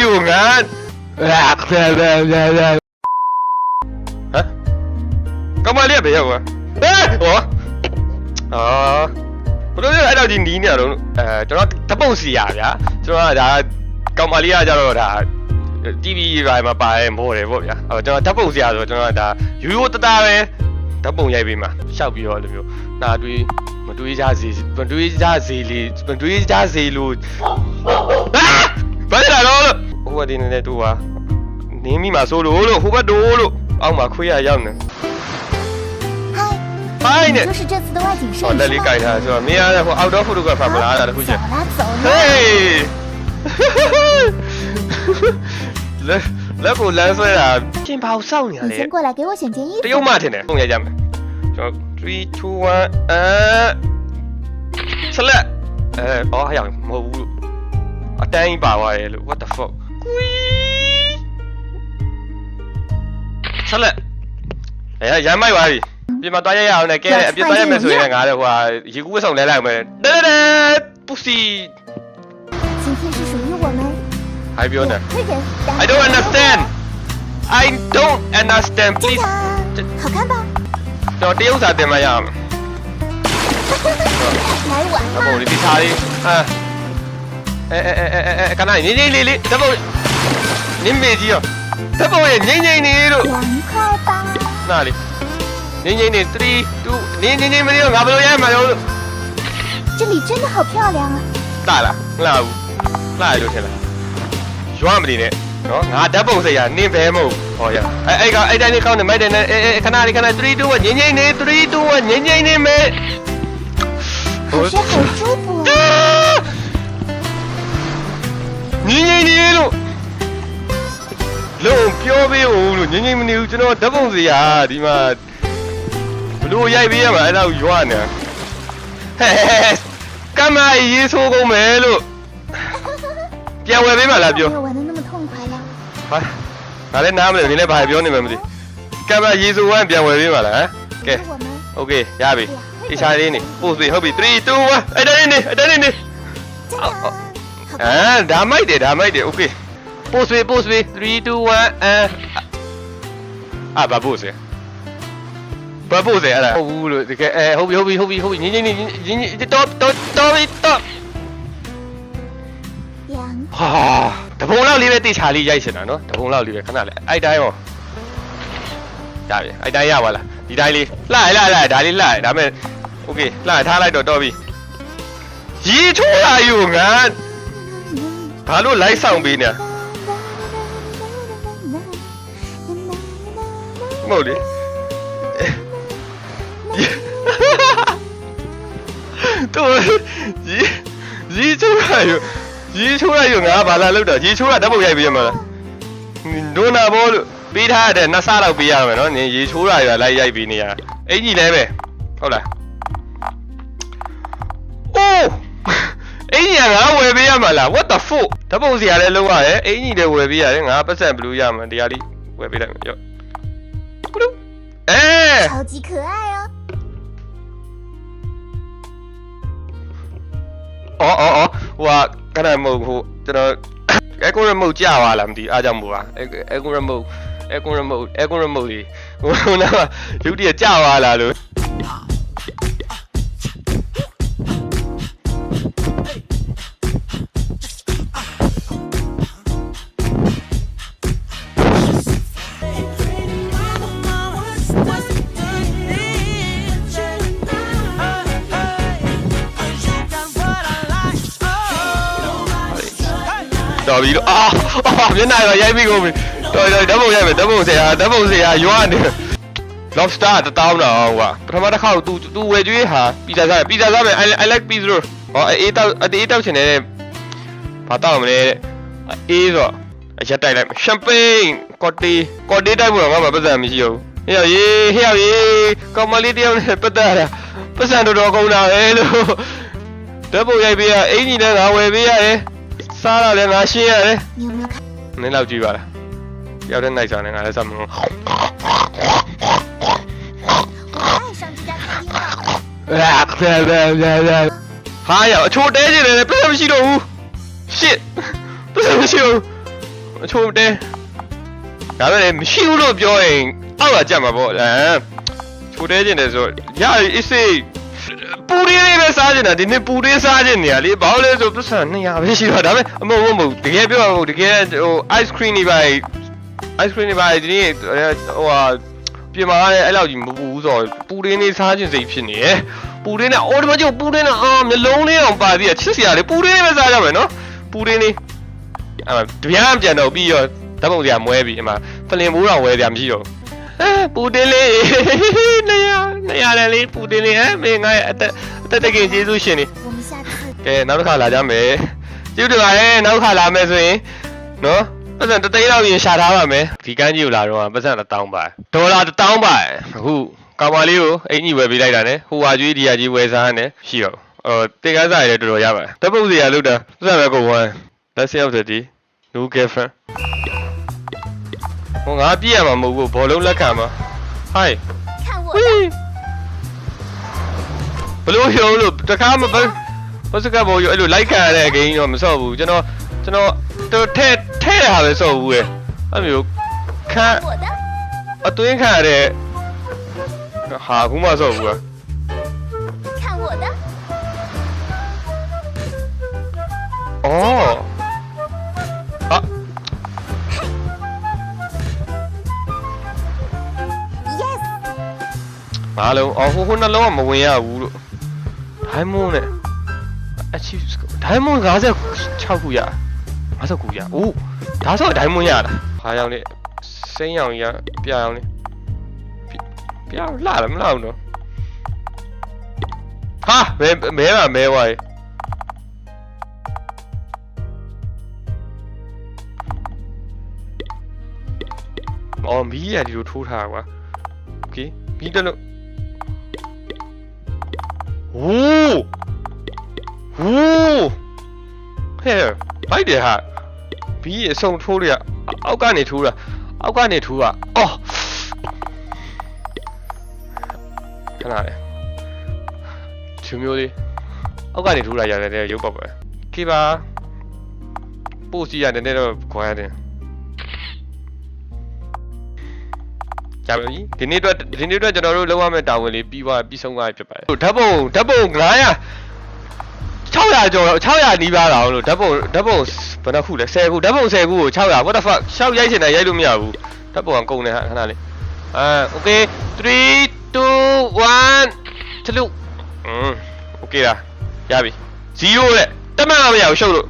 อยู่งั้นဟမ်ကမလေးကဘယ်ရောက်သွားဟဲ့ဟောအော်ဘယ်လိုလဲအဲ့တော့ဒီနီးနေရတော့အဲကျွန်တော်တပုတ်စီရဗျာကျွန်တော်ကဒါကမလေးကကြတော့ဒါ TV ဘာမှာပါရဲမို့တယ်ပေါ့ဗျာအဲ့တော့ကျွန်တော်ဓာတ်ပုံစရာဆိုတော့ကျွန်တော်ကဒါရိုးရိုးတသားပဲဓာတ်ပုံရိုက်ပေးမှာရှောက်ပြီးတော့လိုမျိုးနာတွေးမတွေးကြစေမတွေးကြစေလေမတွေးကြစေလို့အာဘာလဲတော့ လို့ဟိုဘက်ဒီနေတဲ့တူပါနင်းမိမှာစိုးလို့လို့ဟိုဘက်တိုးလို့အောက်မှာခွေးရရောက်နေ 嗨， ဟိုင်းနဲ့ 就是这次的外景摄 ဟော 影 လက်လေး 师 ကြိုက်တာဆိုတော့မင်းရတဲ့ဟို outdoor photographer မလားအဲ့ဒါတခုချင်း 走啦走 ဟေ 啦， းလက်လက်ကိုလမ်းဆွဲတာကျင်ပါအောင်စောင့်နေရ 你 လေ 先过来给我选件衣 တ 服。 ရုတ်မှထင်တယ်ပုံရကြမယ်ကျွန်တော်3 2 1အဲဆက်လက်အဲအော်ဟရောက်မဟုတ်ဘူးအတန်းကြီးပါသွားတယ်လို့ what the fuck ဆက်လက်အဲရမ်းမိုက်ပါပြီပြင်မသွားရရအောင်နဲ့ကဲအပြစ်သွားရမယ်ဆိုရင်ငါလည်းဟိုဟာရေကူးဝတ်ဆောင်လဲလိုက်မယ်တဲတဲပူစီ 今天是属于我们 ဟိုင်ပြောနေ 每个人。 I don't understand I don't understand 坚 please 强，好看吧？ ကျွန်တော်တရုတ်စာတင်မရအောင် 来玩 အပုံ 嘛！ လေးဒီစားလေးအာအဲအဲအဲအဲအဲကနငိမ့်ငိမ့်လေးလေးဓာတ်ပုံနင်းမေကြီးရော ဓာတ်ပုံရဲ့ငိမ့်ငိမ့်နေလို့ 凉快吧？ နားလေးငိမ့်ငိမ့်နေ3 2နင်းငိမ့်ငိမ့်မလို့ငါဘယ်လိုရမှာလဲလို့ 这里真的好漂亮啊！ တာလားမလားဘူးလာရလို့ထင်လားရွာမနေနဲ့နော်ငါဓာတ်ပုံစိတ်ရနင်းဘဲမဟုတ်ဟောရအဲအဲ့ကအဲ့တိုင်းလေးကောင်းနေမိုက်တယ်နဲ့အဲအဲခဏလေးခဏ3 2 1ငိမ့်ငိမ့်နေ3 2 1ငိမ့်ငိမ့်နေမယ် 好吃好舒服。 ငင်းငင်းနေ လို့လုံးပြောပေးဦးလို့ငင်းငင်းမနေဘူးကျွန်တော်ဓာတ်ပုံစီရာဒီမှာဘလို့ရိုက်ပေးရမှာအဲ့ဒါကိုရွာနေဟဲ့ကမ္မရေးဆိုးကုန်မယ်လို့ပြန်ဝယ်ပေးမှလားပြော 没有玩的那么痛快了。 ဟာငါလည်းနားမလဲနင်းလည်းဘာပြောနေမှမသိကမ္မရေးဆိုးဝမ်းပြန်ဝယ်ပေးမှလားဟမ်ကဲ 我们 โอเคရပြီတခြားလေးနေပို့ပြီဟုတ်ပြီ3 2 1အဲ့ဒါလေးနေအဲ့ဒါလေးနေ 坚强，好 အဲဒါမိုက်တယ်ဒါမိုက်တယ်โอเค ပို့ဆွေပို့ဆွေ3 2 1အဲအာဘာပို့ဆွေဘာပို့ဆွေအဲ့ဒါဟုတ်ဘူးလို့တကယ်အဲဟုတ်ပြီဟုတ်ပြီဟုတ်ပြီဟုတ်ပြီညင်းညင်းညင်းညင်းညင်းတော့တော့တော့ပြီတော့ 凉 ဟာတပုံလောက်လေးပဲတေချာလေးရိုက်ချင်တာနော်တပုံလောက်လေးပဲခဏလေးအဲ့တိုင်းရောရပြီအဲ့တိုင်းရပါလားဒီတိုင်းလေးလှရလှရဒါလေးလှရဒါမဲ့โอเคလှရထားလိုက်တော့တော့ပြီရီထိုးလာယူငါဘာလို့လိုက်ဆောင်ပေးနေ မဟုတ်လေတော့ရီရီချိုးရယူရီချိုးရယူငါဘာလာလောက်တာရီချိုးရဓာတ်ပုံရိုက်ပေးရမလားဒိုနာဘောလို့ပေးထားတဲ့နှစ်ဆလောက်ပေးရမယ်နော်နင်ရီချိုးရယူလိုက်ရိုက်ပေးနေရအင်ကြီးလည်းပဲဟုတ်လားအိုးအင်ကြီးကငါဝယ်ပေးရမှာလား what the fuck ဓာတ်ပုံစီရလည်းလုံးရတယ်အင်ကြီးလည်းဝယ်ပေးရတယ်ငါပတ်စံဘလူးရမှာတရားလေးဝယ်ပေးလိုက်မယ်ရော့咕噜，哎，超级可爱哦！哦哦哦，我刚才冇好，真係誒工人冇假話啦，唔知阿張冇啊，誒誒工人冇，誒工人冇，誒工人冇嘅，我諗啊，有啲假話啦都。 တရက်ကြာသွားလားလို့တော်ပြီလို့အာမျက်နှာတော့ရိုက်ပြီးကုန်ပြီတော်တော်ဓာတ်ပုံရိုက်မယ်ဓာတ်ပုံဆရာဓာတ်ပုံဆရာရွာနေ lobster တတောင်းတော့ကွာပထမတစ်ခါ तू तू ဝယ်ကျွေးဟာပီဇာစားပီဇာစားမယ် I I like pizza ဟောအေးတောက်အေးတောက်ချင်တယ်ဘာတောက်မလဲအေးဆိုရက်တိုက်လိုက်ရှမ်ပိန်းကော်တီကော်တီတိုက်ဖို့တော့ငါမှပတ်စံမရှိဘူးဟေ့ရေးဟေ့ရေးကောင်မလေးတယောက်နဲ့ပတ်သက်တာပတ်စံတော်တော်ကုန်တာပဲလို့ဓာတ်ပုံရိုက်ပေးရအင်ကြီးလည်းငါဝယ်ပေးရတယ် စားတာလည်းငါရှင်းရတယ်နင်းလောက်ကြည့်ပါလားရောက်တဲ့နိုင်စားနဲ့ငါလည်းစားမလို့ရက်ရက်ရက်ရက်ဟာရအချိုးတဲနေတယ်ပြည့်မရှိတော့ဘူးရှစ်ပြည့်မရှိတော့အချိုးတဲဒါပဲမရှိဘူးလို့ပြောရင်အောက်လာကြမှာပေါ့အဲချိုးတဲနေတယ်ဆိုရအစ်စိတ် ပူရင်းလေးပဲစားကျင်တာဒီနေ့ပူရင်းစားကျင်နေရလေဘာလို့လဲဆိုပတ်စံ200ပဲရှိတော့ဒါပေမဲ့အမဟုတ်မဟုတ်တကယ်ပြောရမဟုတ်တကယ်ဟို ice cream တွေပါ ice cream တွေပါဒီနေ့ဟိုဟာပြင်မာရဲအဲ့လောက်ကြီးမပူဘူးဆိုတော့ပူရင်းလေးစားကျင်စိတ်ဖြစ်နေရယ်ပူရင်းနဲ့အော်ဒီမှာကျပူရင်းနဲ့အာမျိုးလုံးလေးအောင်ပါပြီးချစ်စရာလေပူရင်းလေးပဲစားကြမယ်နော်ပူရင်းလေးအဲ့မှာတပြားမပြန်တော့ပြီးတော့ဓာတ်ပုံစရာမွဲပြီးအမှဖလင်မိုးတော်ဝဲစရာမရှိတော့အဲ ပူတင်းလေးနေရနေရတယ်လေပူတင်းလေးဟမ်မင်းငါရဲ့အသက်အသက်တကင်ကျေးဇူးရှင်နေကဲနောက်တစ်ခါလာကြမယ်ကျေးဇူးတင်ပါတယ်နောက်တစ်ခါလာမယ်ဆိုရင်နော်ပတ်စံတသိန်းလောက်ရင်ရှာထားပါမယ်ဒီကန်းကြီးကိုလာတော့ပတ်စံ1000ပါဒေါ်လာ1000ပါအခုကောင်မလေးကိုအင်ကြီးဝယ်ပေးလိုက်တာနဲ့ဟိုဟာကြီးဒီဟာကြီးဝယ်စားနဲ့ရှိတော့အော်တင်ကားစားရတဲ့တော်တော်ရပါတယ်တပ်ပုတ်စရာလောက်တာပတ်စံပဲကိုဝမ်း Let's see up the D no girlfriend ဟိုငါပြည့်ရမှာမဟုတ်ဘူးဘောလုံးလက်ခံမှာ Hi 看我 ဝီ 的， ဘလို့ရုံလို့တခါမဘဘစကဘောရအဲ့လိုလိုက်ခံရတဲ့အကိန်းတော့မဆော့ဘူးကျွန်တော်ကျွန်တော်တော်ထဲထဲရတာပဲဆော့ဘူးရဲ့အဲ့မျိုးခံ 我的， အတွင်းခံရတဲ့ဟာခုမှဆော့ဘူးอ่ะ 看我的， အော် ဘာလုံးအော်ဟိုဟိုနှလုံးကမဝင်ရဘူးလို့ဒိုင်းမွန်းနဲ့အချီဒိုင်းမွန်း56ခုရ59ရအိုးဒါဆိုဒိုင်းမွန်းရတာဘာရောင်လဲစိမ့်ရောင်ကြီးကပြရောင်လေးပြရောင်လာတယ်မလားဘူးနော်ဟာမဲမဲပါမဲဝိုင်းအော်မီးရဒီလိုထိုးထားကွာโอเคမီးတလို့ ဟူးဟူးဟဲ့ဘိုက်တယ်ဟာဘီးအဆုံထိုးတွေကအောက်ကနေထိုးတာအောက်ကနေထိုးတာအော်ခဏလေးသူမျိုးလေးအောက်ကနေထိုးတာရတယ်ရုပ်ပါပဲခေပါပို့စီရနည်းနည်းတော့ခွာရတယ် ကြပါပြီဒီနေ့အတွက်ဒီနေ့အတွက်ကျွန်တော်တို့လောက်ရမယ့်တာဝန်လေးပြီးသွားပြီးဆုံးသွားပြီဖြစ်ပါတယ်ဓာတ်ပုံဓာတ်ပုံ900 600ကျော်600နီးပါးတော့လို့ဓာတ်ပုံဓာတ်ပုံဘယ်နှခုလဲ10ခုဓာတ်ပုံ10ခုကို600 what the fuck ရှောက်ရိုက်ချင်တယ်ရိုက်လို့မရဘူးဓာတ်ပုံကကုန်နေဟာခဏလေးအာ okay 3 2 1တလူอืม okay လားရပြီ0တဲ့တက်မှန်မရဘူးရှုပ်လို့